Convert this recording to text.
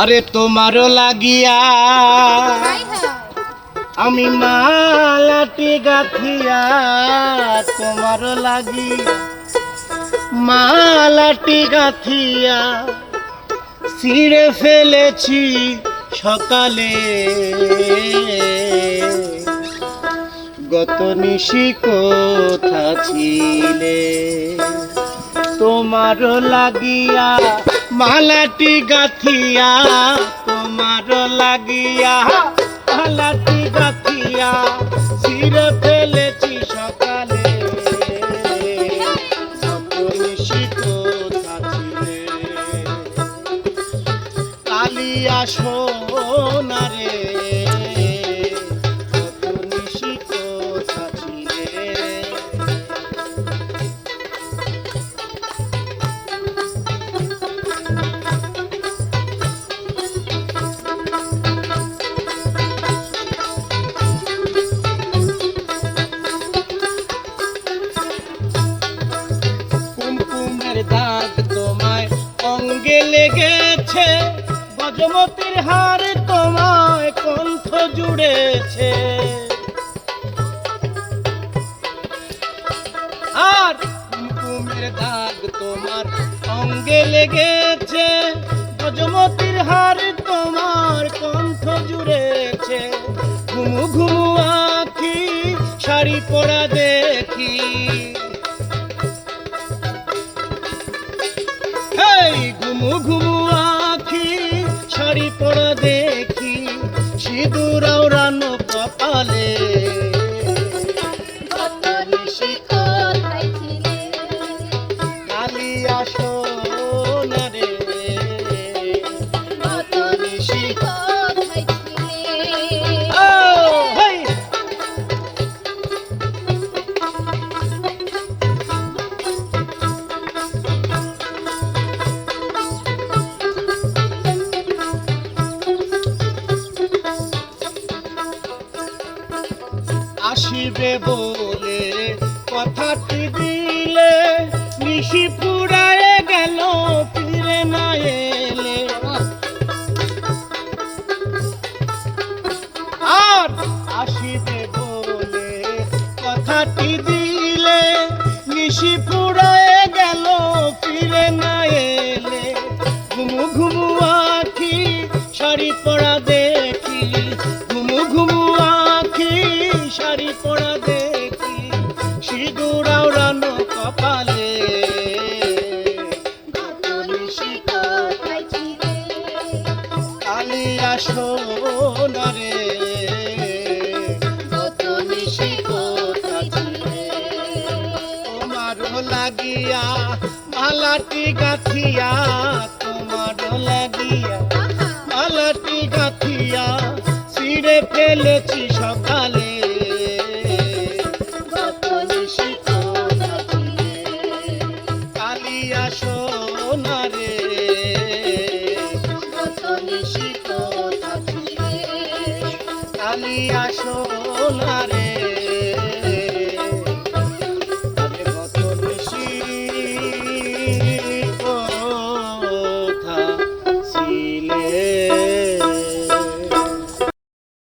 আরে তোমারও লাগিয়া আমি মালাটি গাথিয়া তোমারও লাগি। মালাটি গাথিয়া ছিঁড়ে ফেলেছি সকালে। গত নিশি কোথা ছিলে? তোমারও লাগিয়া মালাটি গাথিয়া তোমার লাগিয়া। মালাটি গাথিয়া ছিঁড়ে ফেলেছি সকালে। কালিয়া সোনারে দাগ তোমায় অঙ্গে লেগেছে, গজমতির হার তোমায় কণ্ঠ জুড়েছে। আর কুমকুমের দাগ তোমার অঙ্গে লেগেছে, গজমতির হার তোমার কণ্ঠ জুড়েছে। ঘুমু ঘুমু আখি, শাড়ি পরা দেখি। হেই ঘুমু ঘুমু আখি শাড়ি পরা দেখি সিঁদুর রানো কপালে। আসিবে বলে কথাটি দিলে নিশি পুরায় গেল, ফিরে না এলে। আর আসিবে বলে কথাটি দিলে নিশি পুরায় গেল, ফিরে না এলে। ঘুমু ঘুমু আখি, শাড়ি পরা দেখি সোনারে কত নিশি লাগিয়া মালাটি গাথিয়া তোমারও লাগিয়া মালাটি গাথিয়া ছিঁড়ে ফেলেছি সোনারে